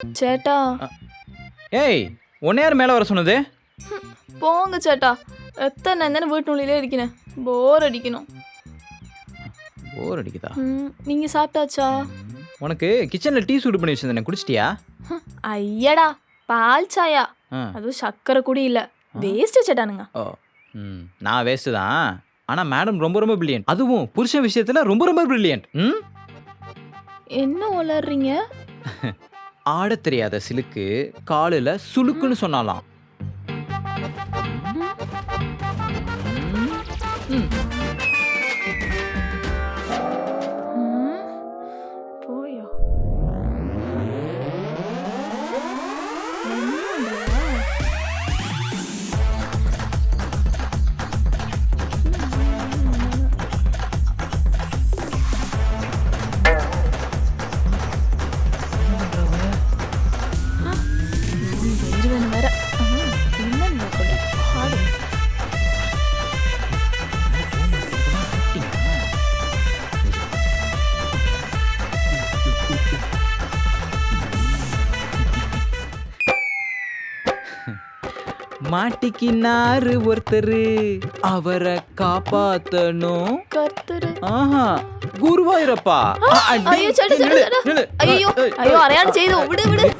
சேட்டா. ஏய் உன்னை யார் மேலே வர சொன்னது? போங்க சேட்டா. எத்தனை நேரம் வீட்டுக்குள்ளே இருக்கணும் போர் அடிக்கணும். போர் அடிக்குதா? நீங்க சாப்பிட்டாச்சா? உனக்கு கிச்சனில் டீ சூடு பண்ணி வச்சிருந்தேன். குடிச்சிட்டியா? ஐயடா பால் சாயா. அதுவும் சக்கரை கூட இல்ல. வேஸ்ட் சேட்டானுங்க. ஓ நான் வேஸ்ட்டு தான். ஆனால் மேடம் ரொம்ப ரொம்ப பிரில்லியன்ட் அதுவும் புருஷன் விஷயத்தில் ரொம்ப ரொம்ப பிரில்லியன்ட் என்ன உளறீங்க? ஆடத் தெரியாத சிலுக்கு காலில் சுளுக்குன்னு சொன்னாலாம் போயோ மாட்டிக்கினாரு ஒருத்தரு. அவரை காப்பாத்தணும். கர்த்தரு. ஆஹா குருவாயூரப்பா. ஐயோ. ஐயோ ஐயோ அரையாடு செய்து விடு விடு.